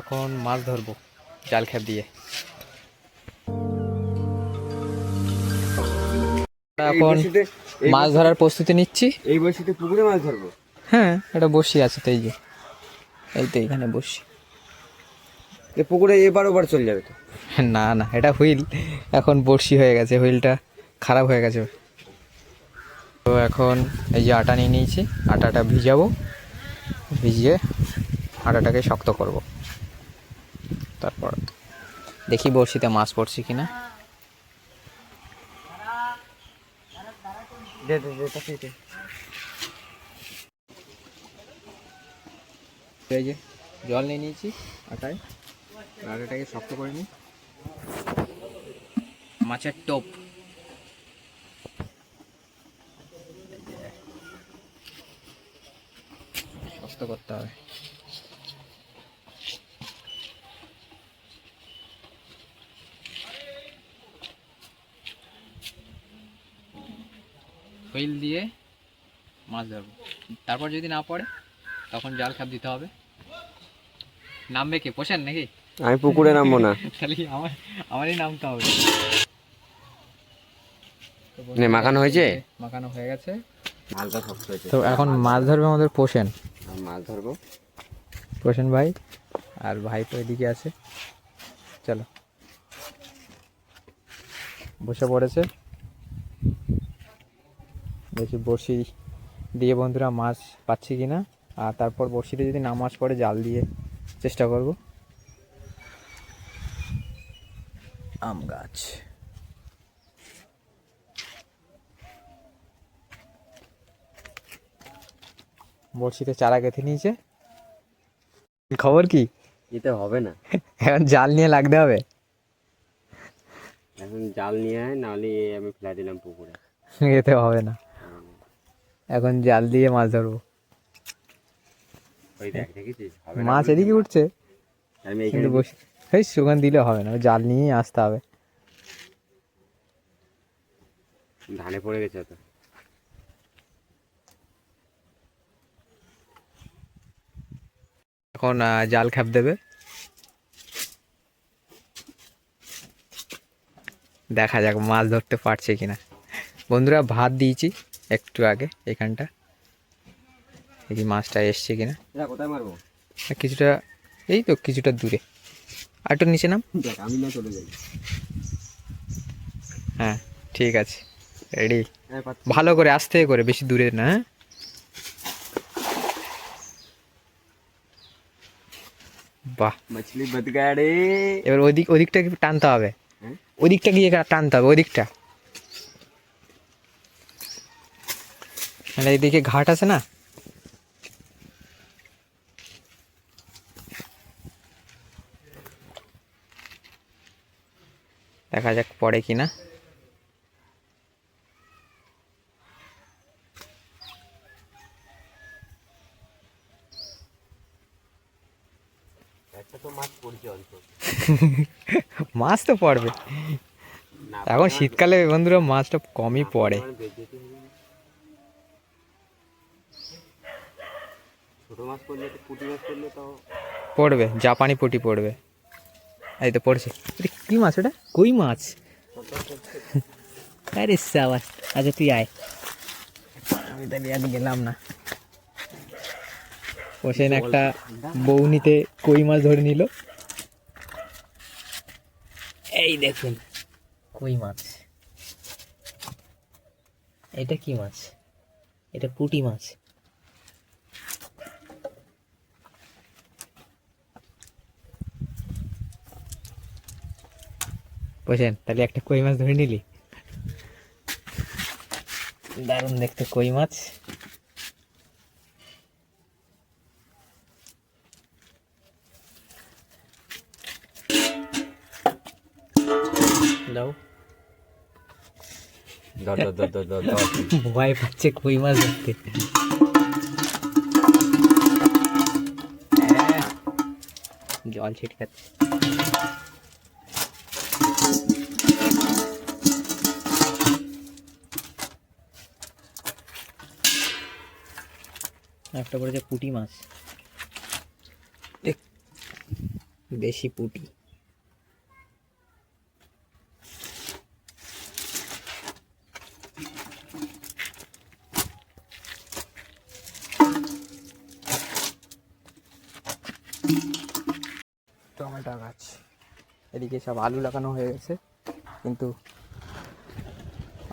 এখন মাছ ধরবো জাল খেপ দিয়ে। এখন মাছ ধরার প্রস্তুতি নিচ্ছি। এই বড়শিতে পুকুরে মাছ ধরবো? হ্যাঁ এটা বসি আছে তো এই যে। এই তো এখানে বসি। পুকুরে এবার ওবার চলে যাবে তো? না না এটা হুইল। এখন বড়শি হয়ে গেছে হুইলটা খারাপ হয়ে গেছে। তো এখন এই যে আটা নিয়ে নিয়েছি আটাটা ভিজাবো ভিজিয়ে আটাটাকে শক্ত করব। তারপর দেখি বড়শিতে মাছ পড়ছে কিনা। জল নিয়ে নিয়েছি আটায় আটাটাকে শক্ত করে নিই। মাছের টোপ। শক্ত করতে হবে। হুইল দিয়ে মাছ ধরবো। তারপর যদি না পড়ে তখন জাল খাপ দিতে হবে। নামবে কে? পোষেন নাকি? আমি পুকুরে নামবো না। তাহলে আমার আমারই নামতে হবে। মাখানো হয়েছে? মাখানো হয়ে গেছে। হালকা শক্ত হয়েছে তো এখন মাছ ধরবে আমাদের পোষেন। আর মাছ ধরবো। পোষেন ভাই আর ভাই তো এদিকে আছে। চলো। বসে পড়েছে। দেখি বড়শি দিয়ে বন্ধুরা মাছ পাচ্ছি কিনা। আর তারপর বড়শিতে যদি না মাছ পড়ে জাল দিয়ে চেষ্টা করব। আম গাছ। বড়শিতে চারা গেঁথে নিয়েছে। খবর কি? এতে হবে না। এখন জাল নিয়ে লাগতে হবে। এখন জাল নিয়ে আয় নাহলে আমি ফেলা দিলাম পুকুরে। এতে হবে না। এখন জাল দিয়ে মাছ ধরবো। মাছ এদিকে উঠছে। কিন্তু বসে দিলে হবে না জাল নিয়েই আসতে হবে। ধানে পড়ে গেছে তো এখন জাল খ্যাপ দেবে। দেখা যাক মাছ ধরতে পারছে কিনা। বন্ধুরা ভাত দিয়েছি। একটু আগে এখানটা। দেখি মাছটা এসছে কিনা। কোথায় কিছুটা এই তো কিছুটা দূরে। আর একটু নিচে নাম। আমি না চলে যাই। হ্যাঁ ঠিক আছে। রেডি হ্যাঁ, ভালো করে আস্তে করে বেশি দূরে না হ্যাঁ? বাহ। মাছলি বদগাড়ে। এবার ওদিক ওদিকটা হ্যাঁ? টানতে হবে? ওদিকটা গিয়ে টানতে হবে ওদিকটা। মানে এইদিকে ঘাট আছে না? দেখা যাক পড়ে কিনা মাছ তো পড়বে। এখন শীতকালে বন্ধুরা মাছটা কমই পড়ে আমার বেঁচে যেতে হবে না। ছোট মাছ পড়লে তো পুঁটি মাছ পড়লে তাও পড়বে জাপানি পুঁটি পড়বে। এই তো পড়ছে। এটা কি মাছ ওটা কই মাছ? আরে সাবাস আচ্ছা তুই আয়। আমি তাহলে আজ গেলাম না। হোসেন একটা বৌনিতে কই মাছ ধরে নিল? এই দেখুন কই মাছ। এটা কি মাছ? এটা পুঁটি মাছ। বুঝছেন তাহলে একটা কই মাছ ধরে নিলি? দারুণ দেখতে কই মাছ। দাও। ভয় পাচ্ছে কই মাছ ধরতে। জল ছিটকাচ্ছে। একটা পড়েছে পুঁটি মাছ। দেশি পুটি। টমেটো গাছ। এদিকে সব আলু লাগানো হয়ে গেছে, কিন্তু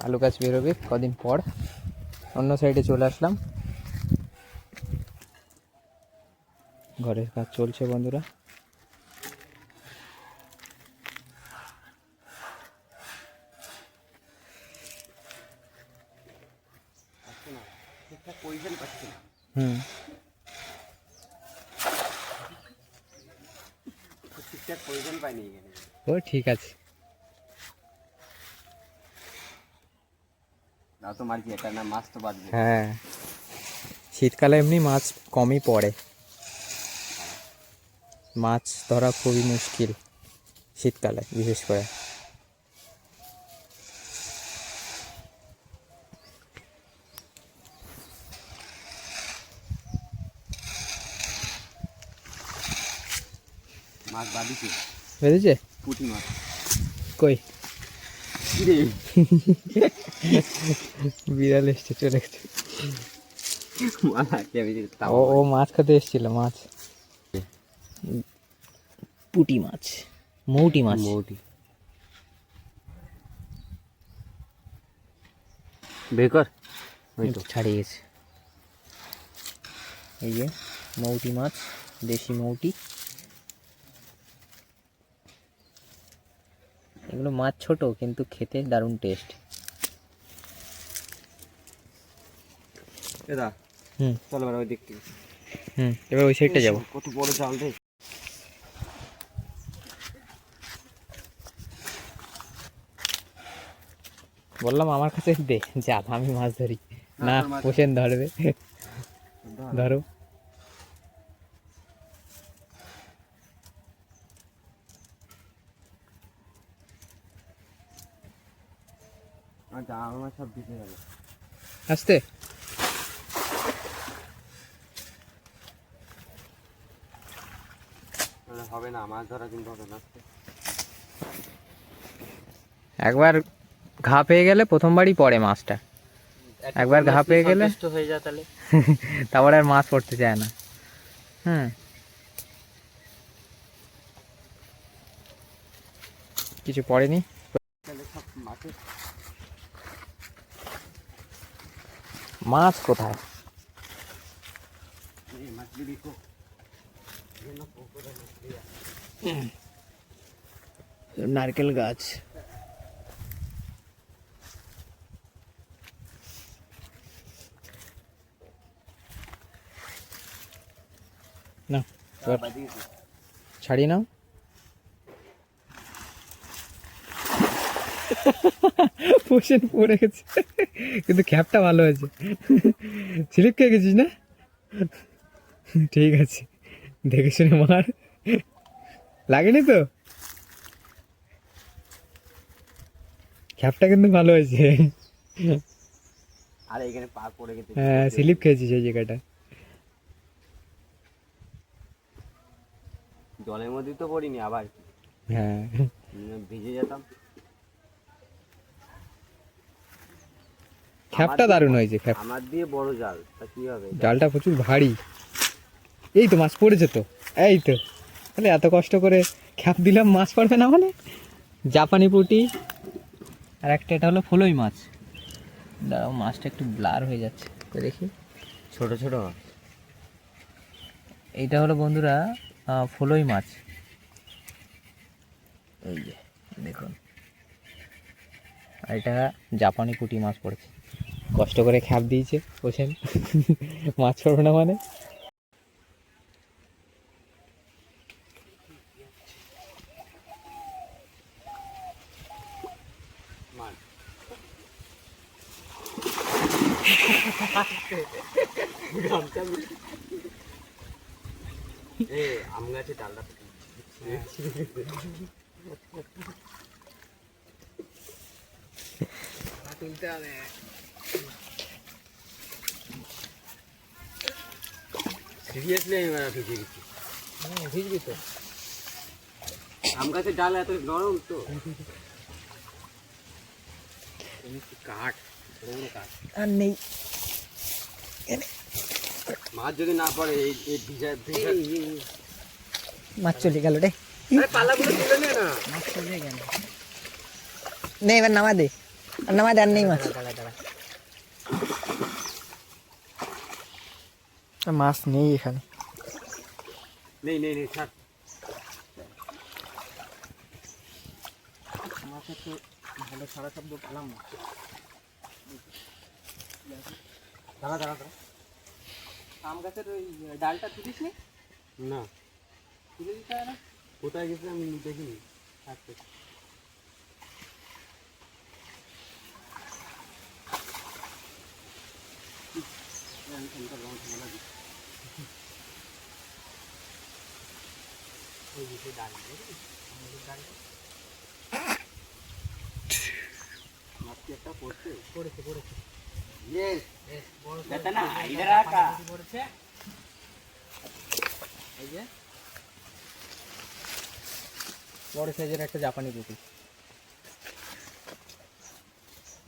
আলু গাছ বেরোবে কদিন পর। অন্য সাইডে চলে আসলাম। ঘরের কাজ চলছে বন্ধুরা। হুম। ও ঠিক আছে। না এটা না মাছ তো হ্যাঁ। শীতকালে এমনি মাছ কমই পড়ে। মাছ ধরা খুবই মুশকিল শীতকালে বিশেষ করে। মাছ বাঁধিছে? বুঝেছে পুঁটি মাছ। কই? বিড়াল এসছে চলে গেছে। ও মাছ খেতে এসেছিল মাছ। পুটি মাছ মৌটি মাছ। মৌটি। বেকার ছাড়িয়ে গেছে। এই যে মৌটি মাছ দেশি মৌটি। এগুলো মাছ ছোট কিন্তু খেতে দারুণ টেস্ট হুম। চল এবার ওই দিক থেকে হুম এবার ওই সাইডটা যাব। কত বড় জাল বললাম আমার কাছে দে জাল আমি মাছ ধরি। না পোষেন ধরবে। ধরো। গেল। আসতে। মানে হবে না মাছ ধরা কিন্তু হবে না। একবার ঘা পেয়ে গেলে প্রথমবারই পড়ে মাছটা। একবার ঘা পেয়ে গেলে হয়ে যা তাহলে। তারপরে আর মাছ পড়তে চায় না। হ্যাঁ কিছু পড়েনি? তাহলে সব মাছের মাছ কোথায়? নারকেল গাছ। না ছাড়িয়ে নাও। পোষণ পড়ে গেছে। কিন্তু খ্যাপটা ভালো হয়েছে। স্লিপ খেয়ে গেছিস না? ঠিক আছে। দেখে শুনে মার। লাগেনি তো? খ্যাপটা কিন্তু ভালো হয়েছে। আর এখানে পা পড়ে গেছে। হ্যাঁ স্লিপ খেয়েছিস এই জায়গাটা জলের মধ্যে তো পড়িনি আবার। হ্যাঁ। ভিজে যেতাম। খ্যাপটা দারুণ হয়েছে খ্যাপ। আমার দিয়ে বড় জাল তা কি হবে? জালটা প্রচুর ভারী। এই তো মাছ পড়েছে তো এই তো। তাহলে এত কষ্ট করে খ্যাপ দিলাম মাছ পড়বে না মানে জাপানি পুটি আর একটা এটা হলো ফলই মাছ। দাঁড়াও মাছটা একটু ব্লার হয়ে যাচ্ছে তো দেখি। ছোট ছোট মাছ? এইটা হলো বন্ধুরা ফলই মাছ। এই যে দেখুন। আর এটা জাপানি পুঁটি মাছ পড়েছে। কষ্ট করে খ্যাপ দিয়েছে ওছেন মাছ পড়বে না মানে? তুলতে হবে সিরিয়াসলি আমি মানে ভিজে গেছি ভিজবি তো আম গাছের ডাল এত নরম তো কাঠ বড় বড় কাঠ আর নেই। মাছ যদি না পড়ে এই এই ভিজা ভিজা মাছ চলে গেল রে। আরে পালাগুলো তুলে নে না। মাছ চলে গেল। নে এবার নামা দে। আর নামা দে আর নেই মাছ মাছ নেই এখানে নেই নেই নেই ছাড় মাছের তো ভালো সারা শব্দ পেলাম না দাঁড়া দাঁড়া দাঁড়া আম গাছের ওই ডালটা তুলিস নি না তুলে দিতে হয় না কোথায় গেছে আমি দেখিনি আচ্ছা পড়েছে পড়েছে Yes. না ইধর আকা পড়েছে এই যে বড় সাইজের একটা জাপানি পুঁটি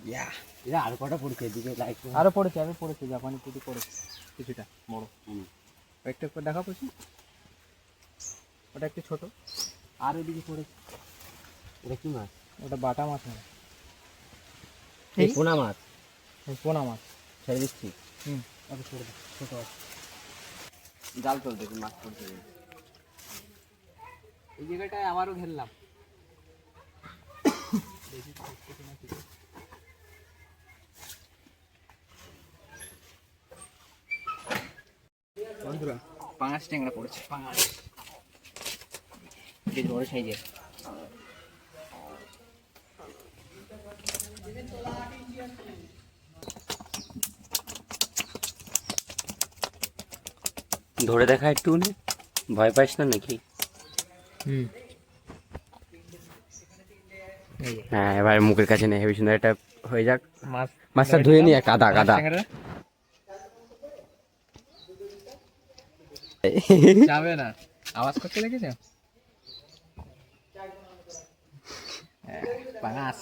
ইয়া এরা আর কটা পড়ছে এদিকে? লাইট আরও পড়েছে আরও পড়েছে জাপানি পুঁটি পড়েছে কিছুটা বড়। হুম। একটা একটু দেখা পড়ছি ওটা একটু ছোট। আর ওদিকে পড়েছে। এটা কি মাছ? ওটা বাটা মাছ না। এই পোনা মাছ। পোনা মাছ। ছেড়ে দিচ্ছি। হুম ওটা ছোট ছোট আছে। জাল তোল দেখি মাছ পড়ছে এই জায়গাটায় আবারও ঘেরলাম। বন্ধুরা পাঙাশ ট্যাংরা পড়েছে। পাঙাশ বেশ বড় সাইজের। ধরে দেখা একটু ভয় পাইস না নাকি? হুম। হ্যাঁ এবার মুখের কাছে নেই হেবি সুন্দর একটা হয়ে যাক। মাছ মাছটা ধুয়ে নিয়ে কাদা কাদা যাবে না। আওয়াজ করতে দেখেছ হ্যাঁ, পাঙাশ।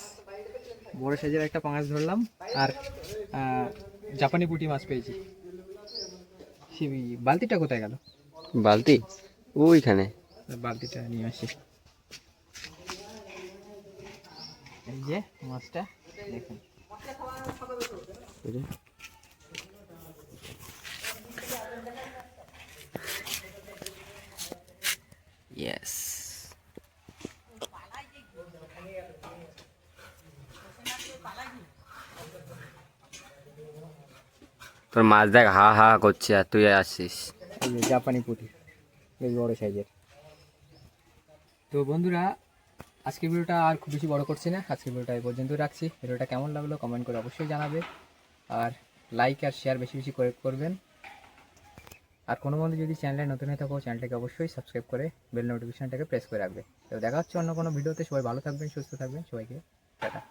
বড় সাইজের একটা পাঙাশ ধরলাম আর জাপানি পুঁটি মাছ পেয়েছি। বালতিটা কোথায় গেল? বালতি? ওইখানে। বালতিটা নিয়ে আসি। এই যে মাছটা দেখুন। তোর মাছ দেখ, হা হা করছে আর তুই আসছিস জাপানি পুঁটি বেশ বড় সাইজের। তো বন্ধুরা, আজকের ভিডিওটা আর খুব বেশি বড় করছি না। আজকের ভিডিওটা এই পর্যন্ত রাখছি। ভিডিওটা কেমন লাগল কমেন্ট করে অবশ্যই জানাবে। আর লাইক আর শেয়ার বেশি বেশি করে করবেন। আর কোনো বন্ধু যদি চ্যানেলে নতুন হয়ে থাকো চ্যানেলটাকে অবশ্যই সাবস্ক্রাইব করে বেল নোটিফিকেশনটাকে প্রেস করে রাখবে। তো দেখা হচ্ছে অন্য কোনো ভিডিওতে। সবাই ভালো থাকবেন, সুস্থ থাকবেন। সবাইকে টাটা।